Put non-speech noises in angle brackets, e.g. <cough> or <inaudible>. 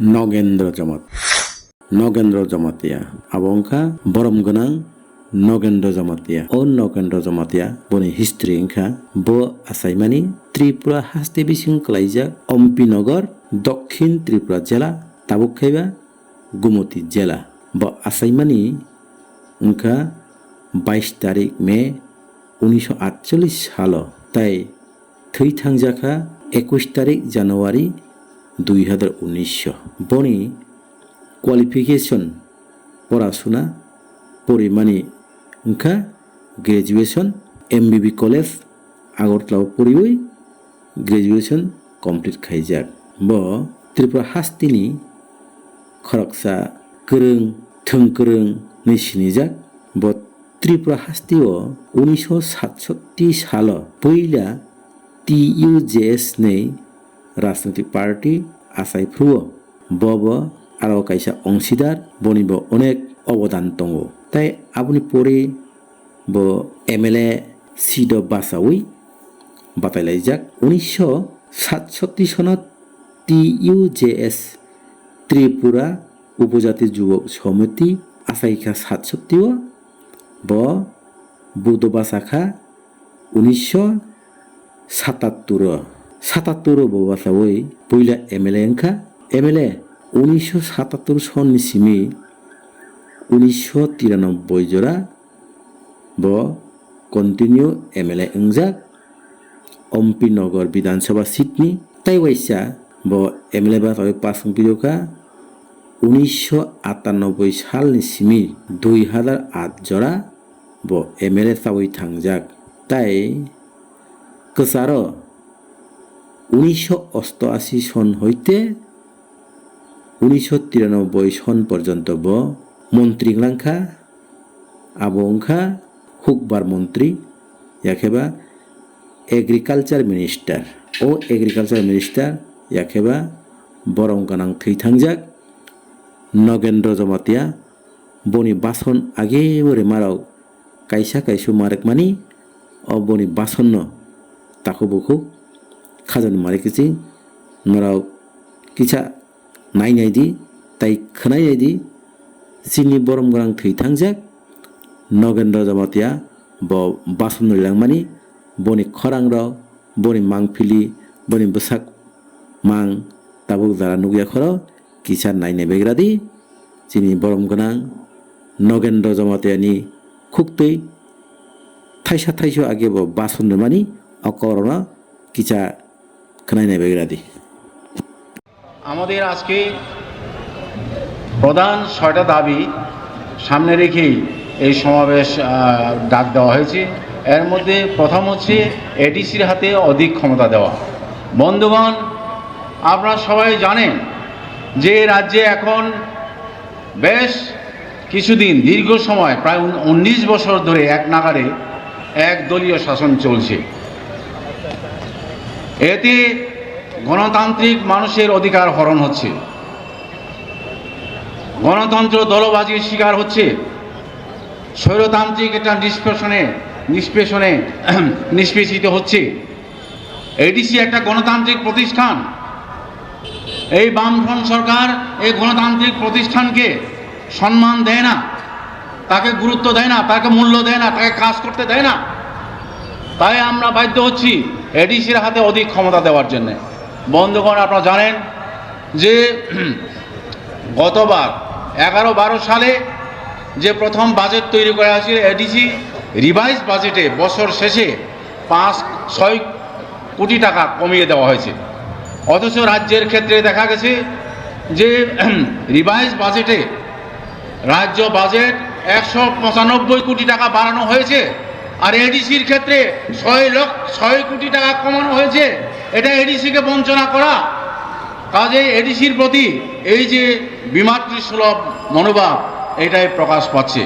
নগেন্দ্র জমাত। নগেন্দ্র জমাতিয়া। আবংখা, বরম গোনাং নগেন্দ্র জমাতিয়া। ও নগেন্দ্র জমাতিয়া বনি হিস্ট্রি ইংখা ব আসাইমানি ত্রিপুরা হাস্তে বিশিং ক্লাইজা অম্পি নগর, দক্ষিণ ত্রিপুরা জেলা, তাবুক খাইবা, গুমতি জেলা। ব আসাইমানি ইংখা বাইশ তারিখ মে উনিশশো আটচল্লিশ সাল। তাই থৈ থাংজাখা একুশ তারিখ জানুয়ারি দুই হাজার উনিশশো। বনি কোয়ালিফিকেশন পড়াশোনা, পরিমাণে ওখা এম বিবি কলেজ আগরতলাও পরিবই গ্রেজুয়েশন কমপ্লিট খাই যাক। ব, ত্রিপুরা হাস্তিনি খরকসা গরং थों गोरों যাক। ব, ত্রিপুরা হাস্তিও উনিশশো সাতষট্টি সাল পইলা টি ইউ জে এস নেই রাজনৈতিক পার্টি আশাই ফ্রুয় বব আর কাইসা অংশীদার বনিব অনেক অবদান দङ তাই আপনি পড়ে ব এম এল সিড বাসাউই বাতাইলাই যাক উনিশশো সাতষট্টি সনত T U J S Tripura উপজাতি যুবক সমিতি আশাইখা সাতষট্টিও ব বুধবা শাখা উনিশশো সাতাত্তর সাতাত্তর ববাসা ওই পইলা এম এল এ এংখা এম এল এ উনিশশো সাতাত্তর সননি সিমি উনিশশো তিরানব্বই জোড়া ব কন্টিনিউ এম এল এ এংজাক অম্পিনগর বিধানসভা সিটনি তাই ওয়াইসা ব এম এল এ বা পাঁচ অঙ্কিকা উনিশশো আটানব্বই সালনি সিমি দুই হাজার আট জোড়া ব এম এল এ চাওই থাংজাক। তাই কসার উনিশশো অষ্টআশি সন হইতে উনিশশো তিরানব্বই সন পর্যন্ত ব মন্ত্রী লাংখা আবংখা হুকবার মন্ত্রী ইয়াখেবা এগ্রিকালচার মিনিস্টার ও এগ্রিকালচার মিনিস্টার ইয়াখেবা বরং গানাং থৈথাংজাক, নগেন্দ্র জমাতিয়া, বনি বাসন আগে বরে মারাও, কাইসা কাইসু মারেক মানি, অ বনি বাসন্ন, তাকো বকু খাজান মারে কিছি নরাও কিছা নাই নাই দি, তাই খনাই নাই দি, চিনি বরম গরাং থৈথাংজাক নগেন্দ্র জমাতিয়া, ব বাসন লাংমানি, বনি খরাং রাও বনি মাংফিলি, বনি বসাক মাং, তাবুক যারা নুগিয়া খর, কিছা নাইনে বেগরাদি চিনি বরম গোনাং নগেন্দ্র জমাতিয়ানি খুকতৈ থাইসা থাইসো আগে ব বাসন মানি অকরণ কিছা বেগরাদি আমাদের আজকে প্রধান ছয়টা দাবি সামনে রেখেই এই সমাবেশ ডাক দেওয়া হয়েছে। এর মধ্যে প্রথম হচ্ছে এডিসির হাতে অধিক ক্ষমতা দেওয়া। বন্ধুগণ, আপনারা সবাই জানেন যে রাজ্যে এখন বেশ কিছুদিন, দীর্ঘ সময়, প্রায় উনিশ বছর ধরে এক নাগারে এক দলীয় শাসন চলছে। এতে গণতান্ত্রিক মানুষের অধিকার হরণ হচ্ছে। গণতন্ত্র দলবাজির শিকার হচ্ছে। স্বৈরতান্ত্রিক একটা নিষ্পেষণে নিষ্পেষণে <clears throat> নিষ্পেষিত হচ্ছে। এডিসি একটা গণতান্ত্রিক প্রতিষ্ঠান। এই বামফ্রন্ট সরকার এই গণতান্ত্রিক প্রতিষ্ঠানকে সম্মান দেয় না, তাকে গুরুত্ব দেয় না, তাকে মূল্য দেয় না, তাকে কাজ করতে দেয় না। তাই আমরা বাধ্য হচ্ছি এডিসির হাতে অধিক ক্ষমতা দেওয়ার জন্য। বন্ধুগণ, আপনারা জানেন যে <clears throat> গতবার এগারো বারো সালে যে প্রথম বাজেট তৈরি করা হয়েছিল, এডিসি রিভাইজ বাজেটে বছর শেষে পাঁচ, ছয় কোটি টাকা কমিয়ে দেওয়া হয়েছে। অথচ রাজ্যের ক্ষেত্রে দেখা গেছে যে <clears throat> রিভাইজ বাজেটে রাজ্য বাজেট একশো পঁচানব্বই কোটি টাকা বাড়ানো হয়েছে। আর এডিসির ক্ষেত্রে ছয় লক্ষ, ছয় কোটি টাকা কমানো হয়েছে। এটা এডিসিকে বঞ্চনা করা। কাজে এডিসির প্রতি এই যে বিমাতৃসুলভ মনোভাব, এটাই প্রকাশ পাচ্ছে।